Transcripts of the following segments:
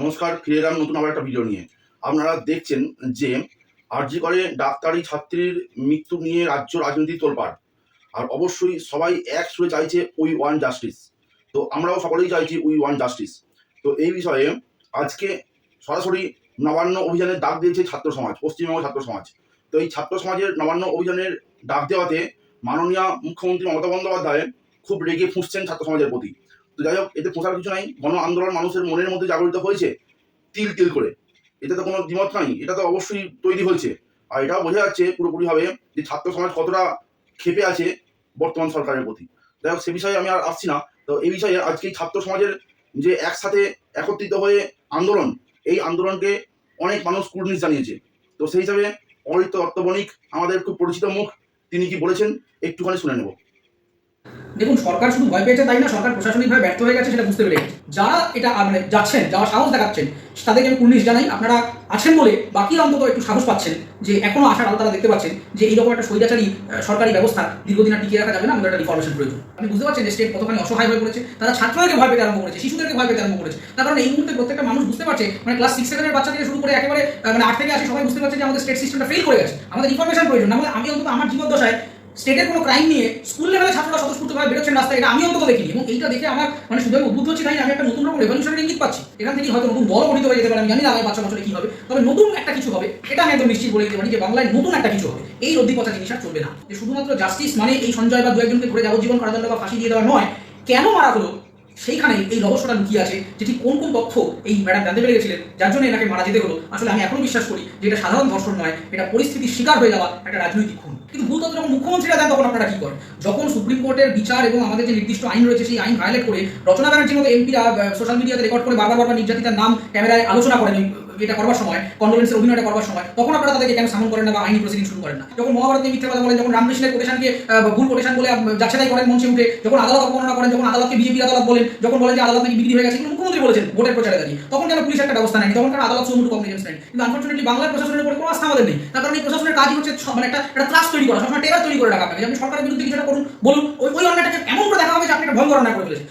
নমস্কার, ফিরে এলাম নতুন আবার একটা ভিডিও নিয়ে। আপনারা দেখছেন যে আরজি করে ডাক্তারি ছাত্রীর মৃত্যু নিয়ে রাজ্য রাজনীতি তোলপাড়। আর অবশ্যই সবাই এক সুরে চাইছে উই ওয়ান জাস্টিস তো আমরাও সকলেই চাইছি উই ওয়ান জাস্টিস তো এই বিষয়ে আজকে সরাসরি নবান্ন অভিযানের ডাক দিয়েছে ছাত্র সমাজ, পশ্চিমবঙ্গ ছাত্র সমাজ। তো এই ছাত্র সমাজের নবান্ন অভিযানের ডাক দেওয়াতে মাননীয় মুখ্যমন্ত্রী মমতা বন্দ্যোপাধ্যায় খুব রেগে ফুঁসছেন ছাত্র সমাজের প্রতি। তো যাই হোক, এতে ফোঁসার কিছু নাই। গণ আন্দোলন মানুষের মনের মধ্যে জাগরিত হয়েছে, তিল তিল করে। এটা তো কোনো দ্বিমত নাই, এটা তো অবশ্যই তৈরি হয়েছে। আর এটাও বোঝা যাচ্ছে পুরোপুরিভাবে যে ছাত্র সমাজ কতটা ক্ষেপে আছে বর্তমান সরকারের প্রতি। যাই হোক, সে বিষয়ে আমি আর আসছি না। তো এই বিষয়ে আজকে ছাত্র সমাজের যে একসাথে একত্রিত হয়ে আন্দোলন, এই আন্দোলনকে অনেক মানুষ কুর্নিশ জানিয়েছে। তো সেই হিসাবে অরিত্য অর্থবণিক আমাদের খুব পরিচিত মুখ, তিনি কি বলেছেন, একটুখানি শুনে নেব। দেখুন, সরকার শুধু ভয় পেয়েছে তাই না? সরকার প্রশাসনিকভাবে ব্যর্থ হয়ে গেছে সেটা বুঝতে পেরে গেছে যারা এটা মানে যাচ্ছেন যাওয়া সাহস দেখাচ্ছেন, তাদেরকে আমি কুর্নিশ জানাই, আপনারা আছেন বলে বাকি অন্তত একটু সাহস পাচ্ছেন যে এখনও আশার আলো তারা দেখতে পাচ্ছেন যে এইরকম একটা স্বৈরাচারী সরকারি ব্যবস্থা দীর্ঘদিন আর টিকিয়ে রাখা যাবে না, আমাদের একটা রিফরমেশন প্রয়োজন। আপনি বুঝতে পারছেন যে স্টেট কতখানি অসহায় হয়ে পড়েছে, তারা ছাত্রদেরকে ভয় পেতে আরম্ভ করেছে, শিশুদেরকে ভয় পেতে আরম্ভ করেছে। তার কারণ এই মুহূর্তে প্রত্যেকটা মানুষ বুঝতে পারছে মানে ক্লাস সিক্স সেভেনের বাচ্চা থেকে শুরু করে একেবারে মানে আট থেকে আসে সবাই বুঝতে পারছে যে আমাদের স্টেট সিস্টেমটা ফেল করে গেছে। আমাদের রিফরমেশন প্রয়োজন আমাদের আমি অন্তত আমার জীবদ্দশায় স্টেটের কোনো ক্রাইম নিয়ে স্কুল লেভেলে ছাত্ররা স্বতঃস্ফূর্তভাবে বেরোচ্ছেন রাস্তায়, এটা আমি অন্তত দেখিনি এবং এইটা দেখে আমার মানে শুধু উদ্বুদ্ধ হচ্ছি তাই আমি একটা নতুন রকম রেভলিউশনের ইঙ্গিত পাচ্ছি। এখান থেকে হয়তো নতুন বড় গঠিত হয়ে যেতে পারে, আমি জানি না আগামী পাঁচ বছরে কি হবে, তবে নতুন একটা কিছু হবে, এটা আমি একদম নিশ্চিত বলে দিতে পারি যে বাংলায় নতুন একটা কিছু হবে। এই রদ্দি পচা জিনিস আর চলবে না। যে শুধুমাত্র জাস্টিস মানে এই সঞ্জয় বা দু একজনকে ধরে যাবজ্জীবন কারাদণ্ড বা ফাঁসি দিয়ে দেওয়া নয়, কেন মারা হলো সেইখানে এই রহস্যটা লুকিয়ে আছে যেটি কোন কোন তথ্য এই ম্যাডাম জানতে পেরে গেছিলেন, যার জন্য এনাকে মারা যেতে হলো। আসলে আমি এখনও বিশ্বাস করি যে এটা সাধারণ ধর্ষণ নয়, এটা পরিস্থিতির শিকার হয়ে যাওয়া একটা রাজনৈতিক খুন। কিন্তু ভুল তথ্য যখন মুখ্যমন্ত্রীরা দেন তখন আপনারা কি করেন? যখন সুপ্রিম কোর্টের বিচার এবং আমাদের যে নির্দিষ্ট আইন রয়েছে সেই আইন ভায়োলেট করে রচনা ব্যানার্জির মতো এমপিরা সোশ্যাল মিডিয়াতে রেকর্ড করে বারবার বারবার নির্যাতিতার নাম ক্যামেরায় আলোচনা করেন এটা করবার সময় কন্ডোলেন্সের অভিনয়টা করবার সময় তখন আপনারা তাদেরকে কেন সামন করেন না বা আইনি প্রসিডিং শুরু করেন না? যখন মহাভারত নিয়ে মিথ্যা কথা বলেন যখন রামকৃষ্ণের কোটেশনকে ভুল কোটেশন বলে আহ, যাচ্ছেতাই করেন মঞ্চে উঠে যখন আদালত অবমাননা করেন যখন আদালতকে বিজেপি আদালত বলেন যখন বলেন যে আদালত নাকি বিক্রি হয়ে গেছে এগুলো মুখ্যমন্ত্রী বলেছেন ভোটের প্রচারে দাঁড়িয়ে তখন কেন পুলিশ একটা ব্যবস্থা নেয়নি? তখন কেন আদালত সমুদ্র কমপ্লিকেন্স নেয়নি? কিন্তু আনফর্চুনেটলি বাংলার প্রশাসনের উপরে কোনো আস্থা আমাদের নেই। তার কারণে প্রশাসনের কাজই হচ্ছে মানে একটা একটা ত্রাস তৈরি করা সবসময় টেরার তৈরি করে রাখা আপনাকে। আপনি সরকারের বিরুদ্ধে কিছুটা করুন বলুন ওই ওই অন্যায়টাকে এমন করে দেখা হবে যে আপনি একটা ভয়ঙ্কর অন্যায় করে ফেলেছেন।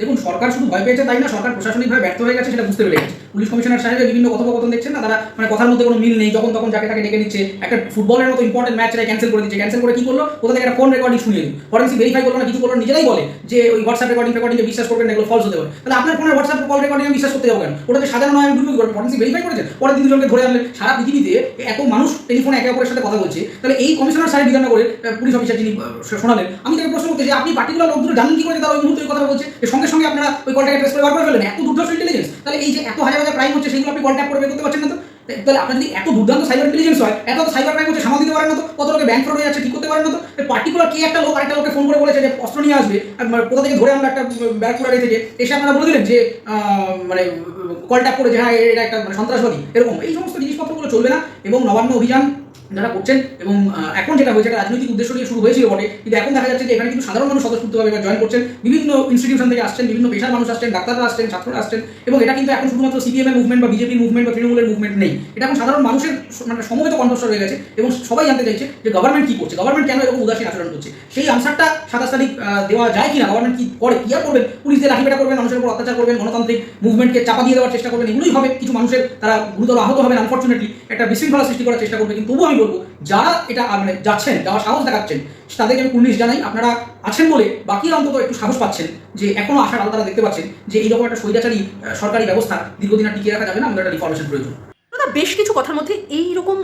দেখুন সরকার শুধু ভয় পেয়েছে তাই না সরকার প্রশাসনিকভাবে ব্যর্থ হয়ে গেছে সেটা বুঝতে পেরে গেছে। পুলিশ কমিশনার সাহেবের বিভিন্ন কথোপকথন দেখছেন না তারা মানে কথার মধ্যে কোনো মিল নেই যখন তখন যাকে তাকে ডেকে নিচ্ছে। একটা ফুটবলের মতো ইম্পর্টেন্ট ম্যাচ ক্যান্সেল করে দিচ্ছে। ক্যান্সেল করে কি করল? কোথা থেকে একটা ফোন রেকর্ডিং শুনিয়ে দিল। ফরেন্সিক ভেরিফাই করল না কিছু করল নিজেরাই বলে যে ওই হোয়াটসঅ্যাপ রেকর্ডিং রেকর্ডিংকে বিশ্বাস করবেন এগুলো ফলস হতে পারে। তাহলে আপনার ফোনের হোয়াটসঅ্যাপ কল রেকর্ডিং বিশ্বাস করতে যাব কেন? ওটাতে সাজানো নয় আমি বুঝব করে ফরেন্সিক ভেরিফাই করেছে? পরে তিন জনকে ধরে আনলেন। সারা পৃথিবীতে এত মানুষ টেলিফোনে একে অপরের সাথে কথা বলছে। তাহলে এই কমিশনার সাহেব আহ, পুলিশ অফিসার যিনি শোনালেন আমি তাকে প্রশ্ন করতে যে আপনি পার্টিকুলার লোকগুলো জানেন কি করে তারা ওই মুহূর্তে কথা বলছে? যে সঙ্গে সঙ্গে আপনারা ওই কলটাকে ট্রেস করে বার করে এত দুর্ধর্ষ ইন্টেলিজেন্স তাহলে এই যে এত হাজার হাজার ক্রাইম হচ্ছে সেগুলো আপনি কন্ট্যাক্ট করে বের করতে পারছেন না তো? তাহলে আপনার যদি এত দুর্দান্ত সাইবার ইন্টেলিজেন্স হয়, এত সাইবার ক্রাইম হচ্ছে, সামাল দিতে পারেন না তো? কত লোকে ব্যাংক ফ্রড হয়ে যাচ্ছে, ঠিক করতে পারেন না তো? পার্টিকুলার কে একটা লোক, আরেকটা লোককে ফোন করে বলেছে যে, অস্ত্র নিয়ে আসবে মানে কোথা থেকে ধরে আমরা একটা ব্যারাকপুরা থেকে, এসে আপনারা বলে দিলেন যে মানে কল ট্যাপ করে যে হ্যাঁ এটা একটা মানে সন্ত্রাসবাদী, এরকম। এই সমস্ত জিনিসপত্রগুলো চলবে না, এবং নবান্ন অভিযান যারা করছেন এবং এখন যেটা হয়েছে এটা রাজনৈতিক উদ্দেশ্য নিয়ে শুরু হয়েছিল বটে। কিন্তু এখন দেখা যাচ্ছে যে এখানে কিন্তু সাধারণ মানুষ স্বতঃস্ফূর্তভাবে এবার জয়েন করছেন। বিভিন্ন ইনস্টিটিউশন থেকে আসছেন, বিভিন্ন পেশার মানুষ আসছেন, ডাক্তাররা আসছেন, ছাত্ররা আসছেন এবং এটা কিন্তু এখন শুধুমাত্র সিপিএম এর মুভমেন্ট বা বিজেপি মুভমেন্ট বা তৃণমূলের মুভমেন্ট নেই। এটা এখন সাধারণ মানুষের মানে সমবেত কণ্ঠস্বর হয়ে গেছে এবং সবাই জানতে চাইছে যে গভর্নমেন্ট কি করছে গভর্নমেন্ট কেন এরকম উদাসীন আচরণ করছে? সেই আনসারটা সাতাশ তারিখ দেওয়া যায় কিনা গভর্নমেন্ট কি করে, কি আর করবেন? পুলিশ দিয়ে লাঠিপেটা করবেন, মানুষের উপর অত্যাচার করবেন, গণতান্ত্রিক মুভমেন্টকে চাপা দিয়ে দেওয়ার চেষ্টা করবেন, এগুলোই হবে। কিছু মানুষের তারা গুরুতর আহত হবেন আনফর্চুনেটলি একটা বিশৃঙ্খলা সৃষ্টি করার চেষ্টা করবে, কিন্তু তবুও আমি বলব, যারা এটা মানে যাচ্ছেন যাওয়ার সাহস দেখাচ্ছেন, তাদেরকে আমি কুর্নিশ জানাই, আপনারা আছেন বলে বাকি অন্তত একটু সাহস পাচ্ছেন, যে এখনও আসার আলাদা তারা দেখতে পাচ্ছেন, যে এইরকম একটা স্বৈরাচারী সরকারি ব্যবস্থা দীর্ঘদিন আর টিকিয়ে রাখা যাবে না, আমাদের একটা রিফরমেশন প্রয়োজন। দাদা বেশ কিছু কথার মধ্যে এইরকম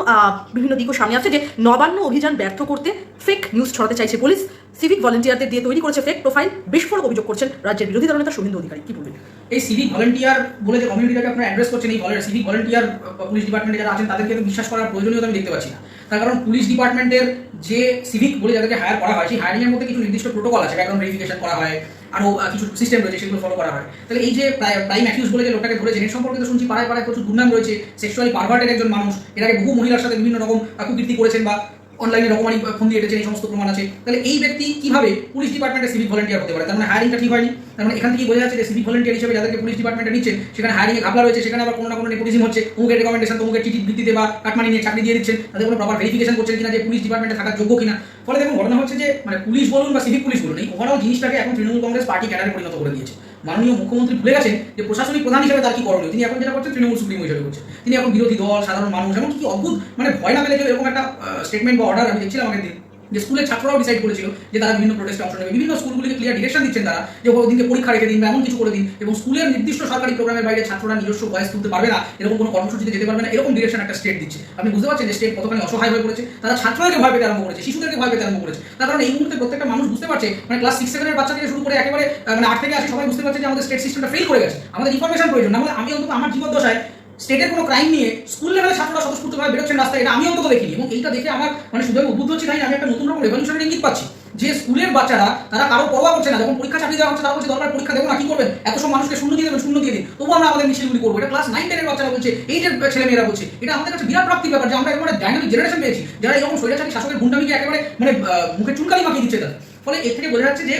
বিভিন্ন দিকও সামনে আসছে যে নবান্ন অভিযান ব্যর্থ করতে ফেক নিউজ ছড়াতে চাইছে পুলিশ। সিভিক ভলেন্টিয়ারদের দিয়ে তৈরি করেছে ফেক প্রোফাইল বিস্ফোরক অভিযোগ করছেন রাজ্যের বিরোধী দলনেতা শুভেন্দু অধিকারী। কি বলবেন? এই সিভিক ভলেন্টিয়ার বলে যে কমিউনিটিটাকে আপনারা অ্যাড্রেস করছেন, এই সিভিক ভলেন্টিয়ার পুলিশ ডিপার্টমেন্টে যারা আছেন, তাদেরকে বিশ্বাস করার প্রয়োজনীয়তা আমি দেখতে পাচ্ছি না। তার কারণ পুলিশ ডিপার্টমেন্টের যে সিভিক বলে যাদেরকে হায়ার করা হয়, সেই হায়ারিংয়ের মধ্যে কিছু নির্দিষ্ট প্রোটোকল আছে ব্যাকগ্রাউন্ড ভেরিফিকেশন করা হয় আরও কিছু সিস্টেম রয়েছে সেগুলো ফলো করা হয়। তাহলে এই যে প্রাইম অ্যাকিউজ বলে যে লোকটাকে ধরেছেন এর সম্পর্কে তো শুনছি পাড়ায় পাড়ায় প্রচুর দুর্নাম রয়েছে সেক্সুয়ালি পারভার্টেড একজন মানুষ, এর আগে বহু মহিলার সাথে বিভিন্ন রকম কুকীর্তি করেছেন বা অনলাইনে রকমারি ফোন দিয়ে এটেছেন এই সমস্ত প্রমাণ আছে। তাহলে এই ব্যক্তি কীভাবে পুলিশ ডিপার্টমেন্টে সিভিক ভলেন্টিয়ার হতে পারে? তার মানে হায়ারিংটা ঠিক হয়নি। তার মানে এখান থেকে বোঝা যাচ্ছে যে সিভিক ভলেন্টিয়ার হিসেবে যাদেরকে পুলিশ ডিপার্টমেন্টে নিচ্ছেন, সেখানে হায়ারিং এ ঘাপলা রয়েছে, সেখানে আবার কোনো না কোনো নেপোটিজম হচ্ছে। অমুকের রেকমেন্ডেশন তমুকের চিঠির ভিত্তিতে বা কাটমানি নিয়ে চাকরি দিয়ে দিচ্ছেন, তাদের কোনো প্রপার ভেরিফিকেশন করছেন কিনা যে পুলিশ ডিপার্টমেন্টে থাকার যোগ্য কিনা। ফলে দেখুন, ঘটনা হচ্ছে যে মানে পুলিশ বলুন বা সিভিক পুলিশ বলুন, এই ওভারঅল জিনিসটাকে এখন তৃণমূল কংগ্রেস পার্টি ক্যাডারে পরিণত করে দিয়েছে। মাননীয় মুখ্যমন্ত্রী ভুলে গেছেন যে প্রশাসনিক প্রধান হিসেবে তার কি করণীয়? তিনি এখন যেটা করছেন, তৃণমূল সুপ্রিমো হিসেবে করছেন। তিনি এখন বিরোধী দল, সাধারণ মানুষ এমন কি অদ্ভুত মানে ভয় না পেলে কেউ এরকম একটা স্টেটমেন্ট বা অর্ডার আমি দেখছিলাম দিন। যে স্কুলের ছাত্ররাও ডিসাইড করেছিল যে তারা বিভিন্ন প্রোটেস্টে অংশ নেবে। বিভিন্ন স্কুলগুলিকে ক্লিয়ার ডিরেকশন দিচ্ছেন তারা যে ওদিনকে পরীক্ষা রেখে দিন এমন কিছু করে দিন এবং স্কুলের নির্দিষ্ট সরকারি প্রোগ্রামের বাইরে ছাত্ররা নিজস্ব ভয়েস তুলতে পারবে না, এরকম কোনো কর্মসূচিতে যেতে পারবে না, এরকম ডিরেকশন একটা স্টেট দিচ্ছে। আপনি বুঝতে পারছেন যে স্টেট কতখানি অসহায় হয়ে পড়েছে? তারা ছাত্রদেরকে ভয় পেতে আরম্ভ করেছে, শিশুদেরকে ভয় পেতে আরম্ভ করেছে। তার কারণে এই মুহূর্তে প্রত্যেকটা মানুষ বুঝতে পারছে মানে ক্লাস সিক্স সেভেনের বাচ্চা থেকে শুরু করে একেবারে মানে আট থেকে আসে, সবাই বুঝতে পারছে যে আমাদের স্টেট সিস্টেমটা ফেল করে গেছে। আমাদের ইনফরমেশন প্রয়োজন, না আমি অন্তত আমার জীবদ্দশায় স্টেটের কোনো ক্রাইম নিয়ে স্কুল লেভেলে ছাত্ররা স্বতঃস্ফূর্তভাবে বেরোচ্ছেন রাস্তায়, এটা আমি অন্তত দেখিনি। এবং এইটা দেখে আমার মানে শুধু আমি উদ্বুদ্ধ হচ্ছি তাই আমি একটা নতুন রকম রেভলিউশনের ইঙ্গিত পাচ্ছি। যে স্কুলের বাচ্চারা, তারা কারও পরোয়া করছে না, যখন পরীক্ষা চাকরি দেওয়া হচ্ছে, তারা বলছে দরকার পরীক্ষা দেবো না, কি করবেন? এত সব মানুষকে শূন্য দিয়ে দেবেন, শূন্য দিয়ে দিন। তবু আমরা আমাদের মিছিলগুলি করব। এটা ক্লাস নাইন টেনের বাচ্চারা বলছে এইটের ছেলে মেয়েরা বলছে। এটা আমাদের কাছে বিরাট প্রাপ্তির ব্যাপার যে আমরা একেবারে ডাইনামিক জেনারেশন পেয়েছি, যারা এরকম স্বৈরাচারী শাসকের গুন্ডামিকে একেবারে মানে মুখে চুনকালি মাখিয়ে দিচ্ছে তাদের। ফলে এর থেকে বোঝা যাচ্ছে যে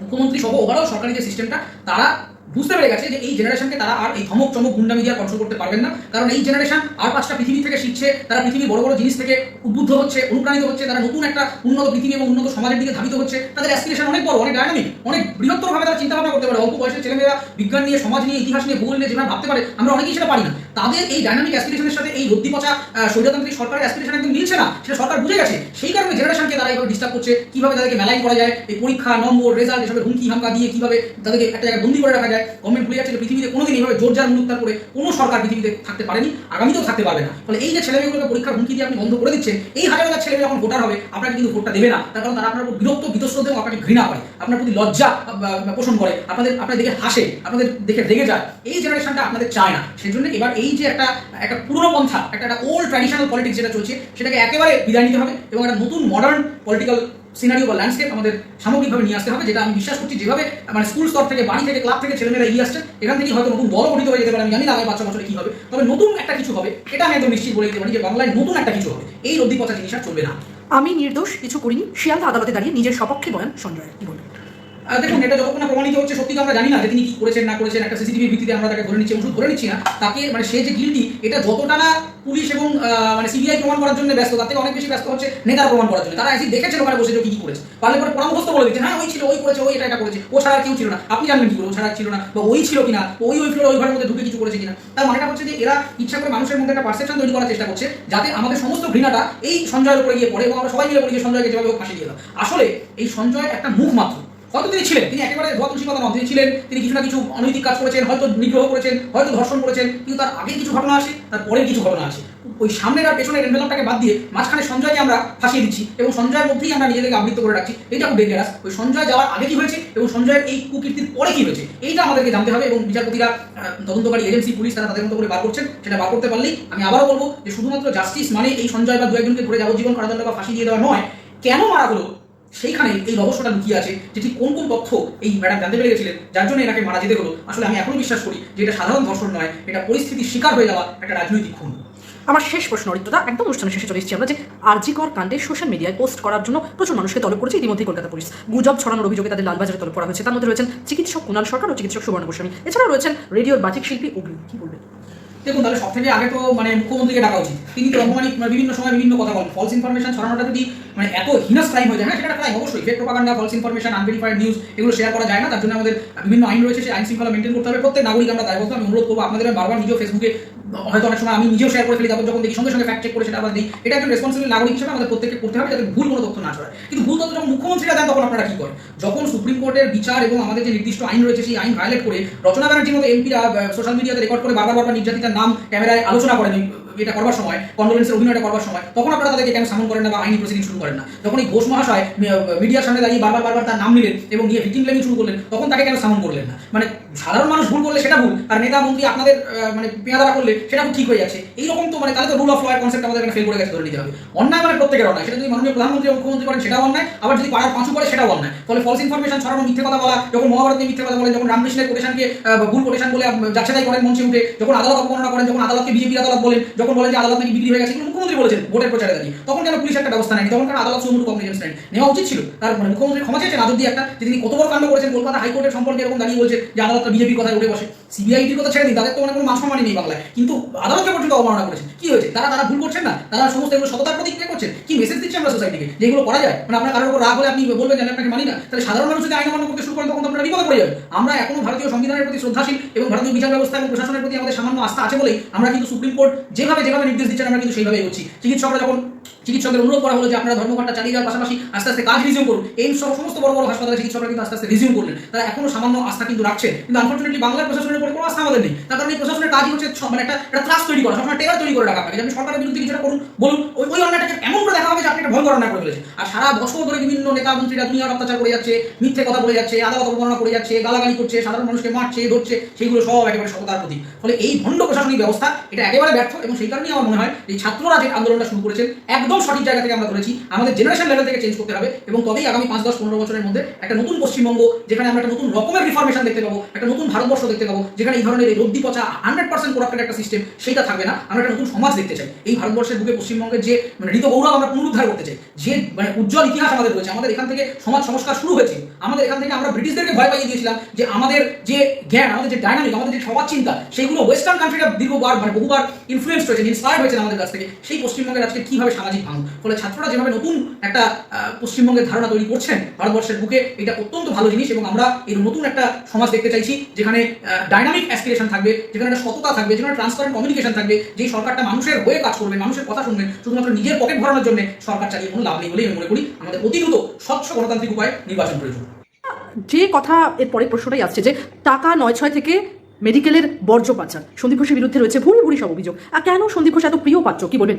মুখ্যমন্ত্রী সহ ওভারঅল সরকারি যে সিস্টেমটা তারা বুঝতে পেরে গেছে যে এই জেনারেশনকে তারা আর এই ধমক চমক গুন্ডামি দিয়ে কন্ট্রোল করতে পারবেন না। কারণ এই জেনারেশন আর পাঁচটা পৃথিবী থেকে শিখছে তারা পৃথিবীর বড় বড় জিনিস থেকে উদ্বুদ্ধ হচ্ছে অনুপ্রাণিত হচ্ছে তারা নতুন একটা উন্নত পৃথিবী এবং উন্নত সমাজের দিকে ধাবিত হচ্ছে। তাদের অ্যাসপিরেশন অনেক বড় অনেক ডায়নামিক অনেক বৃহত্তরভাবে তারা চিন্তা ভাবনা করতে পারে। অল্প বয়সের ছেলেমেয়েরা বিজ্ঞান নিয়ে সমাজ নিয়ে ইতিহাস নিয়ে ভূগোল নিয়ে যেভাবে ভাবতে পারে আমরা অনেকেই সেটা পারি না। তাদের এই ডায়নামিক অ্যাসপিরেশনের সাথে এই রদ্দি পচা আহ, স্বৈরতান্ত্রিক সরকারের অ্যাসপিরেশন একদম মিলছে না। সেটা সরকার বুঝে গেছে। সেই কারণে জেনারেশনকে তারা এভাবে ডিস্টার্ব করছে কীভাবে তাদেরকে মেলাইন করা যায় এই পরীক্ষা নম্বর রেজাল্ট এসবের হুমকি হামকা দিয়ে কীভাবে তাদেরকে একটা জায়গায় বন্দি করে রাখা যায় গভর্নমেন্ট ভুলে যাচ্ছে যে পৃথিবীতে কোনোদিন এইভাবে জোর যার মুলুকতার করে কোনো সরকার পৃথিবীতে থাকতে পারেনি, আগামীতেও থাকতে পারবে না। ফলে এই যে ছেলেমেয়েগুলোকে পরীক্ষার হুমকি দিয়ে আপনি বন্ধ করে দিচ্ছেন, এই হাজার হাজার ছেলেমেয়ে যখন ভোটার হবে, আপনাকে কিন্তু ভোটটা দেবে না। তার কারণ তারা আপনার বিরক্ত বিতস্রোত এবং আপনাকে ঘৃণা করে, আপনার প্রতি লজ্জা পোষণ করে, আপনাদের, আপনার দেখে হাসে, আপনাদের দেখে রেগে যায়। এই জেনারেশনটা আপনাদের চায় না। সেই জন্য এবার এই যে একটা একটা পুরনো পন্থা, একটা একটা ওল্ড ট্র্যাডিশনাল পলিটিক্স যেটা চলছে, সেটাকে একেবারে বিদায় নিতে হবে এবং একটা নতুন মডার্ন পলিটিক্যাল সিনারিও বা ল্যান্ডস্কেপ আমাদের সামগ্রিকভাবে নিয়ে আসতে হবে, যেটা আমি বিশ্বাস করছি যেভাবে মানে স্কুল স্তর থেকে, বাড়ি থেকে ক্লাব থেকে ছেলেমেয়েরা এগিয়ে আসছে, এখান থেকে হয়তো নতুন বড় গঠিত হয়ে যেতে পারে, আমি জানি না আগামী বাচ্চা বছরে কি হবে। তবে নতুন একটা কিছু হবে, এটা আমি একদম নিশ্চিত বলে দিতে পারি যে বাংলায় নতুন একটা কিছু হবে। এই রদ্দিপথা জিনিস আর চলবে না। আমি নির্দোষ, কিছু করিনি, শিয়ালদা আদালতে দাঁড়িয়ে নিজের সপক্ষে বয়ান সঞ্জয়, কি বলবেন? দেখুন, এটা যতক্ষণ না প্রমাণিত হচ্ছে, সত্যি আমরা জানি না যে তিনি কি করেছেন, না করেছেন। একটা সিসিটিভির ভিত্তিতে আমরা তাকে ধরে নিচ্ছি শুধু ধরে নিচ্ছি না, তাকে মানে সে যে গিলটি এটা যতটা না পুলিশ এবং মানে সিবিআই প্রমাণ করার জন্য ব্যস্ত, তার থেকে অনেক বেশি ব্যস্ত হচ্ছে নেতারা প্রমাণ করার জন্য। তারা এসে দেখেছেন ওখানে বসে যে কি করেছে। পারলে পরে পরামর্শ বলে দিচ্ছেন হ্যাঁ ওই ছিল, ওই করেছে, ওই এটা এটা করেছে, ও ছাড়া কেউ ছিল না। আপনি জানবেন কি করে, ও ছাড়া ছিল না, বা ওই ছিল কিনা, ওই ওই ফ্লোর ওই ঘরের মধ্যে ঢুকে কিছু করেছে কিনা। তার মানেটা হচ্ছে যে এরা ইচ্ছা করে মানুষের মধ্যে একটা পারসেপশন তৈরি করার চেষ্টা করছে, যাতে আমাদের সমস্ত ঘৃণাটা এই সঞ্জয়ের উপরে গিয়ে পড়ে এবং আমরা সবাই মিলে বলি যে সঞ্জয়কে যেভাবে ফাঁসি দিয়ে আসলে এই সঞ্জয় একটা মুখ মাত্র। হয়তো তিনি ছিলেন? তিনি একেবারে ধোয়া তুলসী নন। তিনি ছিলেন, তিনি কিছু না কিছু অনৈতিক কাজ করেছেন, হয়তো নিগ্রহ করেছেন, হয়তো ধর্ষণ করেছেন, কিন্তু তার আগের কিছু ঘটনা আসে তার পরে কিছু ঘটনা আসে ওই সামনের আর পেছনের এনভেলপটাকে বাদ দিয়ে মাঝখানে সঞ্জয়কে আমরা ফাঁসিয়ে দিচ্ছি এবং সঞ্জয়ের মধ্যেই আমরা নিজেদেরকে আবৃত্ত করে রাখছি। এটা খুব ডেঞ্জারাস ওই সঞ্জয় যাওয়ার আগে কি হয়েছে এবং সঞ্জয়ের এই কুকীর্তির পরে কি হয়েছে, এইটা আমাদেরকে জানতে হবে এবং বিচারপতিরা তদন্তকারী এজেন্সি পুলিশ তারা তাদের মতো করে বার করছেন, সেটা বার করতে পারলেই আমি আবারও বলব যে শুধুমাত্র জাস্টিস মানে এই সঞ্জয় বা দু একজনকে ধরে যাবজ্জীবন কারাদণ্ড বা ফাঁসি দিয়ে দেওয়া নয়, কেন মারা হলো? সেইখানে এই রহস্যটা লুকিয়ে আছে যে ঠিক কোন কোন তথ্য এই ম্যাডাম জানতে পেরে গেছিলেন, যার জন্য এনাকে মারা যেতে হলো। আসলে আমি এখনও বিশ্বাস করি যে এটা সাধারণ ধর্ষণ নয়, এটা পরিস্থিতির শিকার হয়ে যাওয়া একটা রাজনৈতিক খুন। আমার শেষ প্রশ্ন, অরিত্রদা, একদম অনুষ্ঠানের শেষে চলে এসেছি আমরা যে আরজিকর কাণ্ডে সোশ্যাল মিডিয়ায় পোস্ট করার জন্য প্রচুর মানুষকে তলব করেছে ইতিমধ্যে কলকাতা পুলিশ। গুজব ছড়ানোর অভিযোগে তাদের লালবাজারে তলব করা হয়েছে। তার মধ্যে রয়েছেন চিকিৎসক কুণাল সরকার ও চিকিৎসক সুবর্ণ গোস্বামী। এছাড়াও রয়েছেন রেডিওর বাচিক শিল্পী অগ্নি কি বলবেন? দেখুন তাহলে সব থেকে আগে তো মানে মুখ্যমন্ত্রীকে ডাকা উচিত। তিনি তো মানে বিভিন্ন সময় বিভিন্ন কথা বলেন। ফলস ইনফরমেশন ছড়ানোটা যদি মানে এত হিনাস ক্রাইম হয়ে যায় হ্যাঁ সেটা ক্রাইম অবশ্যই। Fake propaganda false information unverified news এগুলো শেয়ার করা যায় না। তার জন্য আমাদের বিভিন্ন আইন রয়েছে, সেই আইন শৃঙ্খলা মেনটেন করতে হবে। প্রত্যেক নাগরিক আমরা দায়বদ্ধ আমি অনুরোধ করব, আপনাদের বারবার নিজেও ফেসবুকে হয়তো অনেক সময় আমি নিজেও শেয়ার করে ফেলি, তারপর যখন দেখি সঙ্গে সঙ্গে ফ্যাক্ট চেক করে সেটা আবার দিই। এটা একজন রেসপন্সিবল নাগরিক হিসেবে আমাদের প্রত্যেককে করতে হবে যাতে ভুল কোনো তথ্য না ছড়ায়। কিন্তু ভুল তথ্য যখন মুখ্যমন্ত্রীরা দেন, তখন আপনারা কি করেন? যখন সুপ্রিম কোর্টের বিচার এবং আমাদের যে নির্দিষ্ট আইন রয়েছে, সেই আইন ভায়োলেট করে রচনা ব্যানার্জির মতো এমপিরা সোশ্যাল মিডিয়াতে রেকর্ড করে বারবার বারবার নির্যাতিতার নাম ক্যামেরায় আলোচনা করেন। এটা করবার সময় কন্ডোলেন্সের অভিনয়টা করবার সময়, তখন আপনারা তাদেরকে কেন সামন করেন না বা আইনি প্রসিডিং শুরু করেন না? যখন এই ঘোষ মহাশয় মিডিয়ার সামনে দাঁড়িয়ে বারবার বারবার তার নাম নিলেন এবং গিয়ে ভিক্টিম ব্লেমিং শুরু করলেন, তখন তাকে কেন সামন করলেন না? মানে সাধারণ মানুষ ভুল করলে সেটা ভুল, আর নেতা মন্ত্রী আপনাদের মানে পেয়াদারা করলে সেটা ঠিক হয়ে যাচ্ছে। এইরকম তো মানে তাহলে তো রুল অফ লয়ের কনসেপ্ট আমাদের ফেল করে গেছে, ধরে নিতে হবে। অন্যায় মানে প্রত্যেকের অন্যায়, সেটা যদি মাননীয় প্রধানমন্ত্রী মুখ্যমন্ত্রী করেন সেটাও অন্যায়, আবার যদি পাড়ার পাঁচু করে সেটাও অন্যায়। ফলে ফলস ইনফরমেশন ছড়ানো, মিথ্যে কথা বলা, যখন মহাভারত নিয়ে মিথ্যে কথা বলেন যখন রামকৃষ্ণের কোটেশনকে ভুল কোটেশন বলে যাচ্ছে তাই করেন মঞ্চে উঠে, যখন আদালত অবমাননা করেন, যখন আদালতকে বিজেপি আদালত বলেন যখন বলে যে আদালত নাকি বিক্রি হয়ে গেছে মুখ্যমন্ত্রী বলেছেন, ভোটের প্রচারে দাঁড়িয়ে তখন কেন পুলিশ একটা ব্যবস্থা নেয়নি? তখন কেন আদালত সুমুট কমপ্লিকেন্স নেয়নি নেওয়া উচিত ছিল। তার মানে মুখ্যমন্ত্রী ক্ষমা চেয়েছেন। আদর দিয়ে একটা যে তিনি কত বড় কাণ্ড করেছেন, কলকাতা হাইকোর্টের সম্পর্কে এরকম দাঁড়িয়ে বলছে যে আদালতটা বিজেপির কথায় উঠে বসে। সিবিআইটির কথা ছেড়ে দিন, তাদের তো মানে কোনো মান সম্মানই নেই বাংলায়। কিন্তু আদালতকে পর্যন্ত অবমাননা করেছেন। কি হয়েছে? তারা তারা ভুল করছেন না? তারা সমস্ত এগুলো সততার প্রতিক্রিয়া করছেন? কি মেসেজ দিচ্ছে আমরা সোসাইটিকে যেগুলো করা যায়? মানে আপনার কারোর উপর রাগ হলে আপনি বলবেন যে আপনাকে মানি না। তাহলে সাধারণ মানুষ যদি আইন অমান্য করতে শুরু করেন, তখন তো আপনারা বিপদে পড়ে যাবেন। আমরা এখনও ভারতীয় সংবিধানের প্রতি শ্রদ্ধাশীল এবং ভারতীয় বিচার ব্যবস্থা এবং প্রশাসনের প্রতি আমাদের সামান্য আস্থা আছে বলেই আমরা কিন্তু সুপ্রিম কোর্ট যেভাবে যেভাবে নির্দেশ দিচ্ছেন আমরা কিন্তু সেইভাবে করছি চিকিৎসকরা যখন চিকিৎসকের অনুরোধ করা হলো যে আপনারা ধর্মঘটটা চালিয়ে যাওয়ার পাশাপাশি আস্তে আস্তে কাজ রিজিউম করুন। এই সমস্ত বড় বড় হাসপাতালে চিকিৎসকরা কিন্তু আস্তে আস্তে রিজিউম করলেন। তারা এখনও সামান্য আস্থা কিন্তু রাখছেন কিন্তু আনফর্চুনেটলি বাংলার প্রশাসনের উপরে কোনো আস্থা আমাদের নেই। তার কারণে প্রশাসনের কাজই হচ্ছে মানে একটা একটা ত্রাস তৈরি করা। সবসময় টেরার তৈরি করে রাখা যে আপনি সরকারের বিরুদ্ধে কিছুটা করুন, বলুন। ওই ওই অন্যায়টাকে এমন করে দেখা হবে যে আপনি একটা ভয়ঙ্কর অন্যায় করে ফেলেছেন। আর সারা বছর ধরে বিভিন্ন নেতা মন্ত্রীরা দুনিয়ার অত্যাচার করে যাচ্ছে, মিথ্যে কথা বলে যাচ্ছে, আদালত অবমাননা করে যাচ্ছে, গালাগালি করছে, সাধারণ মানুষকে মারছে, ধরছে, সেইগুলো সব একেবারে সততার প্রতি ফলে এই ভণ্ড প্রশাসনিক ব্যবস্থা, এটা একেবারে ব্যর্থ। এবং সেই কারণেই আমার মনে হয় এই ছাত্ররা যে আন্দোলনটা শুরু করেছেন, একদম সঠিক জায়গা থেকে আমরা ধরেছি। আমাদের জেনারেশন লেভেল থেকে চেঞ্জ করতে হবে এবং তবেই আগামী পাঁচ, দশ, পনেরো বছরের মধ্যে একটা নতুন পশ্চিমবঙ্গ, যেখানে আমরা একটা নতুন রকমের রিফরমেশন দেখতে পাবো, একটা নতুন ভারতবর্ষ দেখতে পাবো, যেখানে এই ধরনের এই রদ্দি পচা হান্ড্রেড পার্সেন্ট করাপ্টেড একটা সিস্টেম সেইটা থাকবে না। আমরা একটা নতুন সমাজ দেখতে চাই। এই ভারতবর্ষের বুকে পশ্চিমবঙ্গের যে মানে ঋত গৌরব আমরা পুনরুদ্ধার করতে চাই, যে মানে উজ্জ্বল ইতিহাস আমাদের রয়েছে, আমাদের এখান থেকে সমাজ সংস্কার শুরু হয়েছে। আমাদের এখান থেকে আমরা ব্রিটিশদেরকে ভয় পাইয়ে দিয়েছিলাম যে আমাদের যে জ্ঞান, আমাদের যে ডাইনামিক আমাদের যে সমাজ চিন্তা, সেইগুলো ওয়েস্টার্ন কান্ট্রিরা দীর্ঘবার মানে বহুবার ইনফ্লুয়েন্স হয়েছে ইন্সপায়ার হয়েছে আমাদের কাছ থেকে। সেই পশ্চিমবঙ্গের আজকে কীভাবে সামাজিক ভাঙন ফলে ছাত্ররা যেভাবে নতুন একটা পশ্চিমবঙ্গের ধারণা তৈরি করছেন, ভারতবর্ষের বুকে এটা অত্যন্ত ভালো জিনিস এবং আমরা এই নতুন একটা সমাজ দেখতে চাইছি যেখানে ডাইনামিক অ্যাসপিরেশন থাকবে, যেখানে একটা সততা থাকবে, যেখানে ট্রান্সপারেন্ট কমিউনিকেশন থাকবে যে সরকারটা মানুষের হয়ে কাজ করবে, মানুষের কথা শুনবে শুধুমাত্র নিজের পকেট ভরানোর জন্য সরকার চালিয়ে কোনো লাভ নেই বলেই আমি মনে করি। আমাদের অতি স্বচ্ছ গণতান্ত্রিক উপায়ে নির্বাচন প্রয়োজন। যে কথা এর পরে প্রশ্নটাই আসছে যে টাকা নয় ছয় থেকে মেডিকেলের বর্জ্য পাচার, সন্দীপ ঘোষের বিরুদ্ধে রয়েছে ভুরি ভুরি সব অভিযোগ। আর কেন সন্দীপ ঘোষ এত প্রিয় পাত্র? কি বলবেন?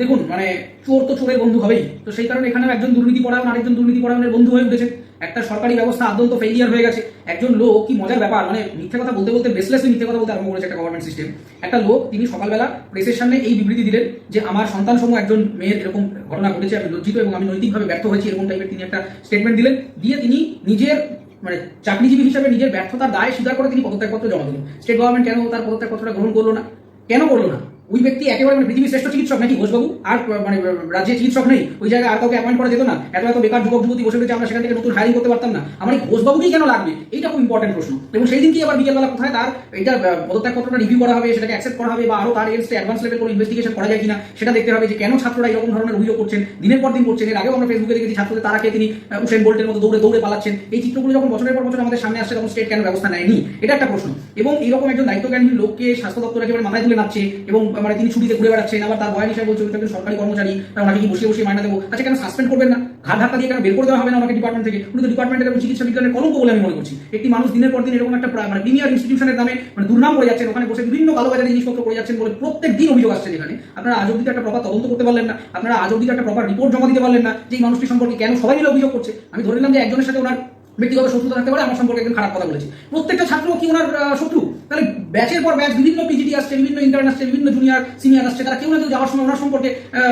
দেখুন মানে চোর তো চোরের বন্ধু হবেই। তো সেই কারণে এখানেও একজন দুর্নীতি পরায়ণ, আরেকজন দুর্নীতি পরায়ণের বন্ধু হয়ে উঠেছে। একটা সরকারি ব্যবস্থা আদন্ত ফেলিয়ার হয়ে গেছে। একজন লোক কি মজার ব্যাপার মানে মিথ্যে কথা বলতে বলতে বেসলেসলি মিথ্যে কথা বলতে আরম্ভ করেছে একটা গভর্নমেন্ট সিস্টেম একটা লোক তিনি সকালবেলা প্রেসের সামনে এই বিবৃতি দিলেন যে, আমার সন্তান সমূহ একজন মেয়ের এরকম ঘটনা ঘটেছে, আমি লজ্জিত এবং আমি নৈতিকভাবে ব্যর্থ হয়েছি, এরকম টাইপের তিনি একটা স্টেটমেন্ট দিলেন। দিয়ে তিনি নিজের মানে চাকরিজীবী হিসাবে নিজের ব্যর্থতার দায় স্বীকার করে তিনি পদত্যাগপত্র জমা দিলেন। স্টেট গভর্নমেন্ট কেন তার পদত্যাগপত্রটা গ্রহণ করল না? কেন করল না? ওই ব্যক্তি একেবারে মানে পৃথিবীর শ্রেষ্ঠ চিকিৎসক নাকি ঘোষবাবু? আর মানে রাজ্যে চিকিৎসক নেই? ওই জায়গায় আর কাউকে অ্যাপয়েন্ট করা যেত না? এত এত বেকার যুবক যুবতী বসে রয়েছে, আমরা সেখান থেকে নতুন হায়ারিং করতে পারতাম না। আমার এই ঘোষবাবুকেই কেন লাগবে? এইটা খুব ইম্পর্টেন্ট প্রশ্ন। এবং সেই দিনকে আবার বিকেলবেলা কোথায় তার এটা পদত্যাগপত্রটা রিভিউ করা হবে, সেটাকে অ্যাকসেপ্ট করা হবে, বা আরও তার এগেন্স্টে অ্যাডভান্স লেভেল কোনো ইনভেস্টিগেশন করা যায় কিনা, সেটা দেখতে হবে যে কেন ছাত্ররা এরকম ধরনের অভিযোগ করছেন, দিনের পর দিন করছেন। এর আগেও আমরা ফেসবুকে দেখেছি ছাত্রদের তারা খেয়ে তিনি উসেন বোল্টের মতো দৌড়ে দৌড়ে পালাচ্ছেন। এই চিত্রগুলো যখন বছরের পর বছর আমাদের সামনে আসছে, তখন স্টেট কেন ব্যবস্থা নেয়নি? এটা একটা প্রশ্ন। এবং এরকম একজন দায়িত্বজ্ঞানহীন লোককে স্বাস্থ্য দপ্তর একেবারে মাথায় তুলে নাচ্ছে, এবং মানে তিনি ছুটিতে ঘুরে বেড়াচ্ছেন, আবার তার বয়ান হিসাবে বলছে একজন সরকারি কর্মচারী, তার ওনাকে কি বসে বসিয়ে মাইনা দেবো? আচ্ছা কেন সাসপেন্ড করবেন না? ঘাট ধাক্কা দিয়ে কেন বের করে দেওয়া হবে না ওনাকে ডিপার্টমেন্ট থেকে? উনি তো ডিপার্টমেন্টের এবং চিকিৎসা বিজ্ঞানের কলঙ্ক বলে আমি মনে করছি। একটি মানুষ দিনের পর দিন এরকম একটা মানে প্রিমিয়ার ইনস্টিটিউশনের নামে মানে দুর্নাম করে যাচ্ছেন, ওখানে বসে বিভিন্ন কালোবাজারি জিনিসপত্র করে যাচ্ছেন বলে প্রত্যেক দিন অভিযোগ আসছে এখানে আপনারা আজ অব্দি একটা প্রপার তদন্ত করতে পারলেন না। আপনারা আজ অব্দি একটা প্রপার রিপোর্ট জমা দিতে পারলেন না যে এই মানুষটি সম্পর্কে কেন সবাই মিলে অভিযোগ করছে। আমি ধরে নিলাম যে একজনের সাথে ওনার ব্যক্তিগত শত্রুতা থাকতে পারে, আমার সম্পর্কে একজন খারাপ কথা বলেছে। প্রত্যেকটা ছাত্র কি ওনার শত্রু? তাহলে ব্যাচের পর ব্যাচ বিভিন্ন পিজিটি আসছে, বিভিন্ন ইন্টার্ন আসছে, বিভিন্ন জুনিয়র সিনিয়র আসছে, তারা কেউ না কেউ যাওয়ার সময় ওনার সম্পর্কে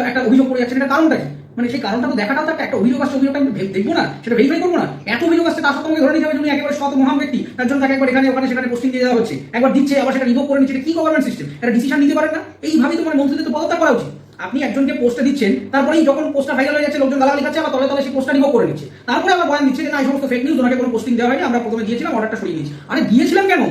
একটা অভিযোগ করে যাচ্ছে এটা কারণটা কি? মানে সেই কারণটা তো দেখাটাও তো একটা অভিযোগ আসছে, অভিযোগটা আমি দেখব না, সেটা ভেরিফাই করব না। এত অভিযোগ আসছে তার সত্ত্বেও ধরে নিতে হবে উনি একেবারে শত মহান ব্যক্তি, তার জন্য তাকে একবার এখানে, ওখানে, সেখানে পোস্টিং দিয়ে দেওয়া হচ্ছে। একবার দিচ্ছে, আবার সেটা রিভোক করে নিচ্ছে, এটা কি গভর্নমেন্ট সিস্টেম এটা ডিসিশন নিতে পারে না? এইভাবেই তো মানে মন্ত্রীদের তো পদত্যাগ করা উচিত। আপনি একজনকে পোস্টে দিচ্ছেন, তারপরেই যখন পোস্টটা ভাইরাল হয়ে যাচ্ছে, লোকজন গালাগালি খাচ্ছে, আবার তলে তলে সেই পোস্টটা রিভোক করে নিচ্ছে। তারপরে আবার বয়ান দিচ্ছে যে, না, এই সমস্ত ফেক নিউজ ওনাকে কোনো পোস্টিং দেওয়া হয়নি, আমরা প্রথমে দিয়েছিলাম অর্ডারটা সরিয়ে নিয়েছি। আরে দিয়েছিলাম কেন?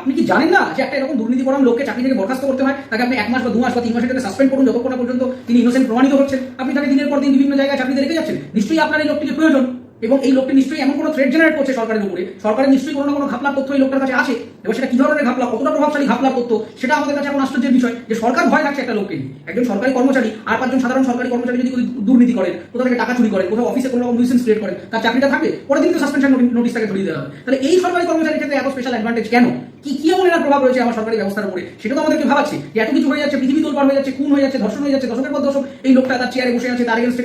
আপনি কি জানেন না যে একটা এরকম দুর্নীতি করার লোককে চাকরি থেকে বরখাস্ত করতে হয়? তাকে আপনি এক মাস বা দু মাস বা তিন মাসের জন্য সাসপেন্ড করুন যতক্ষণ পর্যন্ত তিনি ইনোসেন্ট প্রমাণিত হচ্ছেন। আপনি তাকে দিনের পর দিন বিভিন্ন জায়গায় চাকরিতে রেখে যাচ্ছেন। নিশ্চয়ই আপনার এই লোকটিকে প্রয়োজন। এবং এই লোকটি নিশ্চয়ই এমন কোনো থ্রেড জেনারেট করছে সরকারের উপরে। সরকারের নিশ্চয়ই কোনো না কোনো ঘাপলা তথ্য এই লোকটার কাছে আছে। এবার সেটা কি ধরনের ঘাপলা? কতটা প্রভাবশালী ঘাপলা তথ্য? সেটা আমাদের কাছে এখন আশ্চর্যের বিষয় যে সরকার ভয় রাখছে একটা লোককে। একজন সরকারি কর্মচারী আর পাঁচজন সাধারণ সরকারি কর্মচারী যদি দুর্নীতি করেন, কোথা থেকে টাকা চুরি করেন, কোথাও অফিসে কোনো রকম নিউসেন্স ক্রিয়েট করেন, তার চাকরিটা থাকবে, পরের দিন তো সাসপেনশন নোটিশ তাকে ধরিয়ে দেওয়া হবে। তাহলে এই সরকারি কর্মচারীর ক্ষেত্রে এত স্পেশাল অ্যাডভান্টেজ কেন? কি কি এমন এর প্রভাব রয়েছে আমার সরকারি ব্যবস্থার উপরে? সেটা তো আমাদেরকে ভাবাচ্ছে। যে এত কিছু হয়ে যাচ্ছে, পৃথিবী তোলপার হয়ে যাচ্ছে, খুন হয়ে যাচ্ছে, ধর্ষণ হয়ে যাচ্ছে, দশকের পর দশক এই লোকটা তার চেয়ারে বসে আছে, তার এগেনস্টে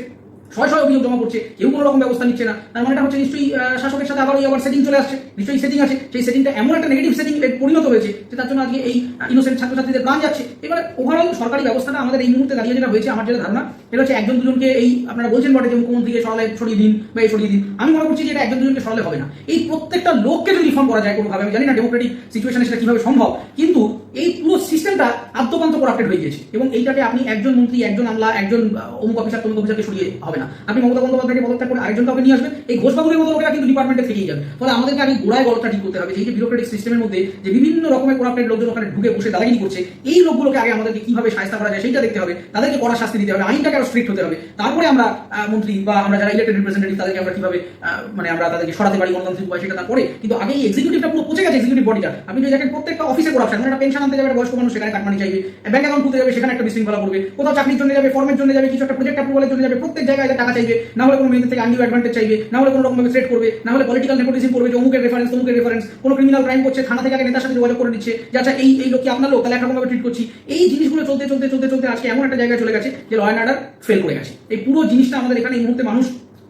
ছয় ছয় অভিযোগ জমা করছে, কেউ কোনো রকম ব্যবস্থা নিচ্ছে না। তার মানেটা হচ্ছে নিশ্চয়ই শাসকের সাথে আবার আবার সেটিং চলে আসছে। নিশ্চয়ই সেটিং আছে। সেই সেটিংটা এমন একটা নেগেটিভ সেটিং পরিণত হয়েছে যে তার জন্য আজকে এই ইনোসেন্ট ছাত্রছাত্রীদের প্রাণ যাচ্ছে। এবারে ওভারঅল সরকারি ব্যবস্থাটা আমাদের এই মুহূর্তে দাঁড়িয়ে যেটা হয়েছে, আমার যেটা ধারণা এটা হচ্ছে একজন দুজনকে এই আপনারা বলছেন বটে যে মুখ্যমন্ত্রীকে সরালে সরিয়ে দিন বা এই সরিয়ে দিন। আমি মনে করছি যে এটা একজন দুজনকে সরালে হবে না। এই প্রত্যেকটা লোককে যদি রিফর্ম করা যায় কোনোভাবে, আমি জানি না ডেমোক্রেটিক সিচুয়েশনে সেটা কীভাবে সম্ভব, কিন্তু এই পুরো সিস্টেমটা আদ্যপান্ত করাপ্টেড হয়ে গিয়েছে। এবং এইটাকে আপনি একজন মন্ত্রী, একজন আমলা, একজন অমুক অফিসার তমুক অফিসারকে সরিয়ে হবে। না। আপনি মমতা বন্দ্যোপাধ্যায়কে পদত্যাগ করে আরেকজন কাউকে নিয়ে আসবেন, এই ঘোষবাবুরের মতো লোকেরা কিন্তু ডিপার্টমেন্টে থেকেই যাবে। ফলে আমাদেরকে আগে গোড়ায় গল্পটা ঠিক করতে হবে যে যে সিস্টেমের মধ্যে যে বিভিন্ন রকমের করাপ্টেড লোকজন ওখানে ঢুকে বসে দাদাগিরি করছে, এই লোকগুলোকে আগে আমাদেরকে কীভাবে সাহায্য করা যায় সেইটা দেখতে হবে। তাদেরকে কড়া শাস্তি দিতে হবে, আইনটাকে আরও স্ট্রিক্ট হতে হবে। তারপরে আমরা মন্ত্রী বা আমরা যারা ইলেক্টেড রিপ্রেজেন্টেটিভ তাদেরকে আমরা কীভাবে মানে আমরা তাদেরকে সরাতে পারি, গণতান্ত্রিক উপায়, সেটা তারপরে। কিন্তু আগে এই এক্সিকিউটিভটা পুরো পচে গেছে এক্সিকিউটিভ বডিটা আপনি যদি দেখেন প্রত্যেকটা অফিসে করাপশন মানে একটা পেনশন আনতে যাবে বয়স্ক মানুষ, সেখানে কাটমানি চাইবে ব্যাংক অ্যাকাউন্ট খুলতে যাবে, সেখানে একটা বিশৃঙ্খলা করবে, কোথাও চাকরির জন্য যাবে ফর্মের জন্য যাবে, কিছু একটা প্রজেক্ট অ্যাপ্রুভালের জন্য যাবে, প্রত্যেক জায়গায় এদের টাকা চাইবে, না হলে কোনো মেয়েদের থেকে আন্ডিও অ্যাডভান্টেজ চাইবে, না হলে কোনো রকম থ্রেট করবে, না হলে পলিটিক্যাল নেপোটিজম করবে যে অমুকের রেফারেন্স তমুকের রেফারেন্স কোনো ক্রিমিনাল ক্রাইম করছে, থানা থেকে নেতার সাথে যোগাযোগ করে নিচ্ছে, যে আচ্ছা এই এই লোক কি আপনার লোক? তাহলে একরকম ভাবে ট্রিট করছি। এই জিনিসগুলো চলতে চলতে চলতে চলতে আজকে এমন একটা জায়গায় চলে গেছে যে ল অর্ডার ফেল করে গেছে। এই পুরো জিনিসটা আমাদের এখানে এই মুহূর্তে মানুষ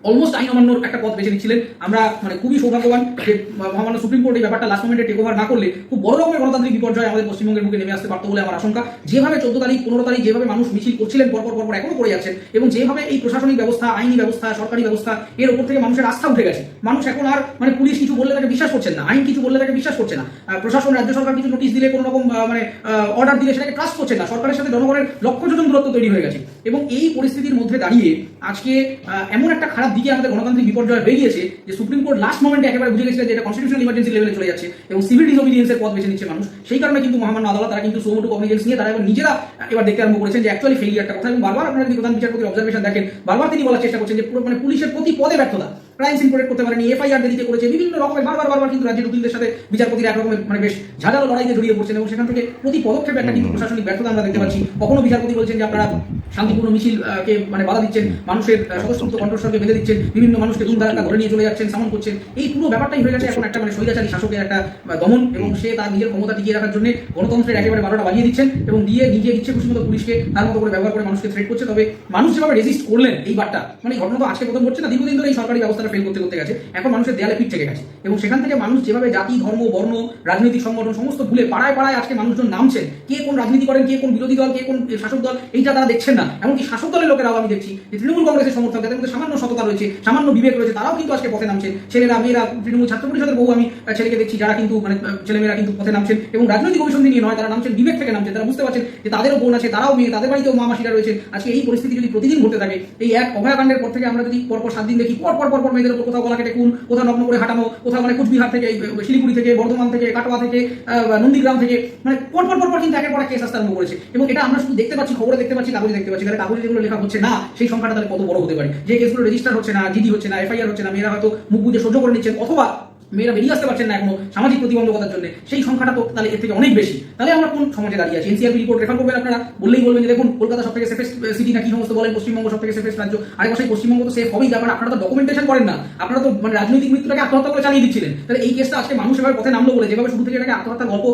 অলমোস্ট আইন অমান্যর একটা পথ বেছে নিচ্ছিলেন। আমরা মানে খুবই সৌভাগ্যবান যে মহামান্য সুপ্রিম কোর্ট এই ব্যাপারটা লাস্ট মোমেন্টে টেক ওভার না করলে খুব বড় রকমের গণতান্ত্রিক বিপর্যয় আমাদের পশ্চিমবঙ্গের মুখে নেমে আসতে পারতো বলে আমার আশঙ্কা। যেভাবে চোদ্দ তারিখ, পনেরো তারিখ যেভাবে মানুষ মিছিল করছিলেন, পরপর পরপর এখনও করে যাচ্ছেন এবং যেভাবে এই প্রশাসনিক ব্যবস্থা, আইনি ব্যবস্থা, সরকারি ব্যবস্থা এর উপর থেকে মানুষের আস্থা উঠে গেছে। মানুষ এখন আর মানে পুলিশ কিছু বললে তাকে বিশ্বাস করছেন না, আইন কিছু বললে তাকে বিশ্বাস করছে না। প্রশাসন, রাজ্য সরকার কিছু নোটিশ দিলে, কোনো রকম মানে অর্ডার দিলে সেটাকে ট্রাস্ট করছে না। সরকারের সাথে জনগণের লক্ষ্য যোজন দূরত্ব তৈরি হয়ে গেছে। এবং এই পরিস্থিতির মধ্যে দাঁড়িয়ে আজকে এমন একটা খারাপ দিকে আমাদের গণতান্ত্রিক বিপর্যয় হয়ে যে সুপ্রিম কোর্ট লাস্ট মোমেন্টে একেবারে বুঝে গেছে যে এটা কনস্টিটিউশনাল ইমার্জেন্সি লেভেলে চলে যাচ্ছে এবং সিভিল ডিসোবিডিয়েন্সের পথ বেছে নিচ্ছে মানুষ। সেই কারণে কিন্তু মহামান্য আদালত তারা কিন্তু সোমোটু কগনিজেন্স নিয়ে তারা এবার নিজেরা এবার দেখতে আরম্ভ করেছেন যে অ্যাকচুয়ালি একটা কথা এবং বারবার আপনারা যদি প্রধান বিচারপতির অবজারভেশন দেখেন, বারবার তিনি বলার চেষ্টা করছেন যে পুরো মানে পুলিশের প্রতি পদে ব্যর্থতা। ক্রাইম সিন প্রোটেক্ট করতে পারেনি এফআইআর দেরিতে করেছে বিভিন্ন রকমের বারবার বারবার কিন্তু রাজ্যের উকিলদের সাথে বিচারপতির এক রকমের মানে বেশ ঝাঁঝালো লড়াইতে জড়িয়ে পড়ছেন এবং সেখান থেকে প্রতি পদক্ষেপে একটা কিন্তু প্রশাসনিক ব্যর্থতা আমরা দেখতে পাচ্ছি। কখনো বিচারপতি বলছেন যে আপনারা শান্তিপূর্ণ মিছিল কে মানে বাধা দিচ্ছেন মানুষের স্বতঃস্ফূর্ত কণ্ঠস্বরকে বেঁধে দিচ্ছেন বিভিন্ন মানুষকে দুম ধারাক্কা ধরে নিয়ে চলে যাচ্ছেন সামন করছেন। এই পুরো ব্যাপারটাই হয়ে গেছে এখন একটা মানে স্বৈরাচারী শাসকের একটা দমন এবং সে তার নিজের ক্ষমতা টিকিয়ে রাখার জন্য গণতন্ত্রের একেবারে বারোটা বাজিয়ে দিচ্ছেন এবং দিয়ে নিজে ইচ্ছে খুশি মতো পুলিশকে তার মতো করে ব্যবহার করে মানুষকে থ্রেট করছে। তবে মানুষ যেভাবে রেজিস্ট করলেন এই বারটা মানে ঘটনা তো আজকে প্রথম ঘটছে না দীর্ঘদিন ধরে এই সরকারি ব্যবস্থাটা ফেল করতে করতে গেছে, এখন মানুষের দেয়ালে পিঠ থেকে গেছে। এবং সেখান থেকে মানুষ যেভাবে জাতি, ধর্ম, বর্ণ, রাজনৈতিক সংগঠন, সমস্ত ভুলে পাড়ায় পাড়ায় আজকে মানুষজন নামছেন। কে কোন রাজনীতি করেন, কে কোন বিরোধী দল, কে কোন শাসক দল, এইটা তারা দেখছেন না। এমনকি শাসক দলের লোকেরাও আমি দেখছি যে তৃণমূল কংগ্রেসের সমর্থক যাদের মধ্যে সামান্য সততা রয়েছে, সামান্য বিবেক রয়েছে, তারাও কিন্তু আজকে পথে নামছেন। ছেলেরা, মেয়েরা, তৃণমূল ছাত্র পরিষদের বহু আমি ছেলেকে দেখছি, যারা কিন্তু মানে ছেলেমেয়েরা কিন্তু পথে নামছেন। এবং রাজনৈতিক অভিসন্ধি নিয়ে নয়, তারা নামছেন, বিবেক থেকে নামছেন। তারা বুঝতে পারছেন যে তাদেরও বোন আছে, তারাও মেয়ে, তাদের বাড়িতেও মা মাসিরা রয়েছেন। আজকে এই পরিস্থিতি যদি প্রতিদিন ঘটতে থাকে, এই এক অভয়াকাণ্ডের পর থেকে আমরা যদি পরপর সাত দিন দেখি পর পর পর পর মেয়েদের উপর কোথাও গলা কেটে খুন, কোথাও নগ্ন করে হাঁটানো, কোথাও মানে কুচবিহার থেকে, শিলিগুড়ি থেকে, বর্ধমান থেকে, কাটোয়া থেকে নন্দীগ্রাম থেকে মানে পর পর পর কিন্তু একের পর কেস আসতে আরম্ভ করেছে। এবং এটা আমরা শুধু দেখতে পাচ্ছি, খবরে দেখতে পাচ্ছি, কাগজে দেখতে পাচ্ছি, তাহলে কাগজে যেগুলো লেখা হচ্ছে না, সেই সংখ্যাটা তাহলে কত বড় হতে পারে? যে কেসগুলো রেজিস্টার হচ্ছে না জিডি হচ্ছে না এফআইআর হচ্ছে না, মেয়েরা হয়তো মুখ বুঝে সহ্য করে নিচ্ছেন, অথবা মেয়েরা বেরিয়ে আসতে পারছেন না এখনও সামাজিক প্রতিবন্ধকতার জন্য। সেই সংখ্যাটা তো তাহলে এর থেকে অনেক বেশি। তাহলে আমরা কোন সমাজে দাঁড়িয়ে আছি? এনসিআরবি রিপোর্ট রেফার করবেন আপনারা? বললেই বলবেন যে দেখুন, কলকাতা সব থেকে সেফেস্ট সিটি না কি সমস্ত বলেন? পশ্চিমবঙ্গ সব থেকে সেফেস্ট রাজ্য। আরেক পাশে পশ্চিমবঙ্গ তো সেফ হবেই ব্যাপার আপনারা তো ডকুমেন্টেশন করেন না। আপনারা তো মানে রাজনৈতিক মৃত্যুটাকে আত্মহত্যা করে চালিয়ে দিচ্ছিলেন। তাহলে এই কেসটা আজকে মানুষ এবার পথে নামলো বলে, যেভাবে শুরু থেকে এটাকে আত্মহত্যার গল্প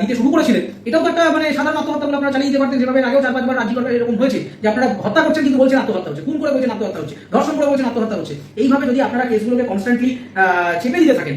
দিতে শুরু করেছিলেন, এটাও তো একটা মানে সাধারণ আত্মহত্যা বলে আপনারা চালিয়ে দিতে পারতেন। যেভাবে আগেও চার পাঁচবার রাজ্য সরকার এরকম হয়েছে যে আপনারা হত্যা করছেন কিন্তু বলছেন আত্মহত্যা হচ্ছে। খুন করে বলছেন আত্মহত্যা হচ্ছে। ধর্ষণ করে বলছেন আত্মহত্যা হচ্ছে। এইভাবে যদি আপনারা কেসগুলোকে কনস্ট্যান্টলি চেপে দিতে থাকেন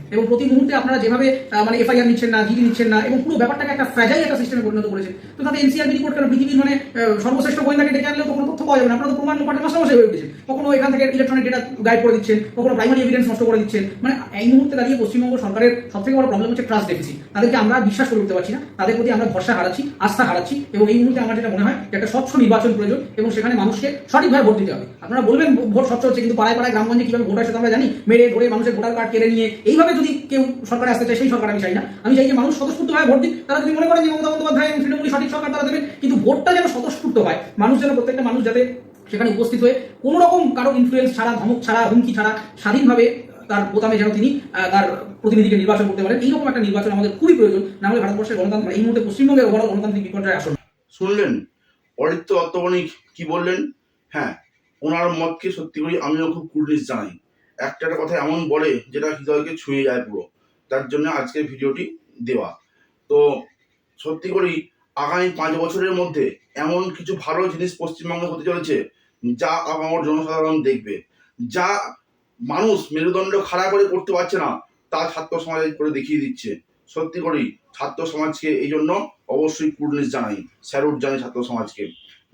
এবং প্রতি মুহূর্তে আপনারা যেভাবে মানে এফআইআর নিচ্ছেন না, জিডি নিচ্ছেন না, এবং পুরো ব্যাপারটাকে একটা ফ্র্যাজাইল একটা সিস্টেমে পরিণত করেছেন তো তাতে এনসিআরবি রিপোর্ট কেন? পৃথিবীর মানে সর্বশ্রেষ্ঠ গোয়েন্দাকে ডেকে আনলেও কোনো তথ্য পাওয়া যাবে না। আপনারা তো প্রমাণ লোপাটের হয়ে উঠেছেন কখনো এখান থেকে ইলেকট্রনিক ডেটা গাইড করে দিচ্ছেন, কখনো প্রাইমারি এভিডেন্স নষ্ট করে দিচ্ছেন। মানে এই মুহূর্তে দাঁড়িয়ে পশ্চিমবঙ্গ সরকারের সব থেকে বড় প্রবলেম হচ্ছে ট্রাস্ট ডেফিসিট তাদেরকে আমরা বিশ্বাস করে উঠতে পারছি না। তাদের প্রতি আমরা ভরসা হারাচ্ছি, আস্থা হারাচ্ছি, এবং এই মুহূর্তে আমার যেটা মনে হয় যে একটা স্বচ্ছ নির্বাচন প্রয়োজন, এবং সেখানে মানুষকে সঠিকভাবে ভোট দিতে হবে। আপনারা বলবেন, ভোট স্বচ্ছ হচ্ছে, কিন্তু পাড়ায় পাড়ায় গ্রামগঞ্জে কীভাবে ভোট আসে তা আমরা জানি। মেরে ধরে মানুষের ভোটার কার্ড কেড়ে নিয়ে, এইভাবে যদি কেউ সরকারে আসতে চায়, সেই সরকার আমি চাই না। আমি চাই যে মানুষ স্বতঃস্ফূর্তভাবে ভোট দিক। তারা যদি মনে করেন যে মমতা বন্দ্যোপাধ্যায় এবং সঠিক সরকার তারা দেবেন, কিন্তু ভোটটা যেন স্বতঃস্ফূর্ত হয়, মানুষ যেন প্রত্যেকটা মানুষ যাতে সেখানে উপস্থিত হয়ে কোনো রকম কারও ইনফ্লুয়েন্স ছাড়া, ধমক ছাড়া, হুমকি ছাড়া স্বাধীনভাবে তার বোতামে যেন তিনি তার প্রতিনিধিকে নির্বাচন করতে পারেন, এইরকম একটা নির্বাচন আমাদের খুবই প্রয়োজন। না হলে ভারতবর্ষের গণতন্ত্র এই মুহূর্তে পশ্চিমবঙ্গের ওভারঅল গণতান্ত্রিক বিপর্যয় আসন্ন। শুনলেন? অরিত্য অত্তবণিক কি বললেন? হ্যাঁ ওনার মতকে সত্যি করে আমিও খুব কুর্নিশ জানাই। একটা একটা কথা এমন বলে যেটা হৃদয়কে ছুঁয়ে যায় পুরো। তার জন্য আজকের ভিডিওটি দেওয়া। তো সত্যি করেই আগামী পাঁচ বছরের মধ্যে এমন কিছু ভালো জিনিস পশ্চিমবঙ্গে হতে চলেছে যা আমার জনসাধারণ দেখবে। যা মানুষ মেরুদণ্ড খাড়া করে করতে পারছে না, তা ছাত্র সমাজ করে দেখিয়ে দিচ্ছে। সত্যি করেই ছাত্র সমাজকে এই জন্য অবশ্যই কুর্নিশ জানাই, স্যালুট জানাই ছাত্র সমাজকে।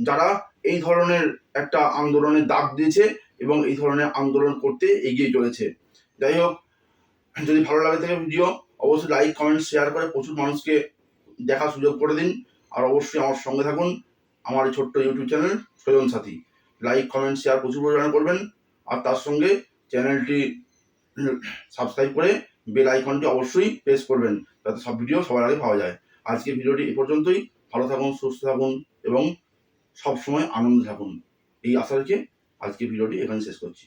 যারা এই ধরনের একটা আন্দোলনের ডাক দিয়েছে এবং এই ধরনের আন্দোলন করতে এগিয়ে চলেছে। যাই হোক যদি ভালো লাগে থাকে ভিডিও অবশ্যই লাইক কমেন্ট শেয়ার করে প্রচুর মানুষকে দেখার সুযোগ করে দিন। আর অবশ্যই আমার সঙ্গে থাকুন, আমার এই ছোট্ট ইউটিউব চ্যানেল সজন সাথী। লাইক কমেন্ট শেয়ার প্রচুর পরিমাণে করবেন। আর তার সঙ্গে চ্যানেলটি সাবস্ক্রাইব করে বেল আইকনটি অবশ্যই প্রেস করবেন, যাতে সব ভিডিও সবার আগে পাওয়া যায়। আজকের ভিডিওটি এ পর্যন্তই। ভালো থাকুন, সুস্থ থাকুন এবং সবসময় আনন্দে থাকুন। এই আশা রেখে আজকে ভিডিওটি এখানে শেষ করছি।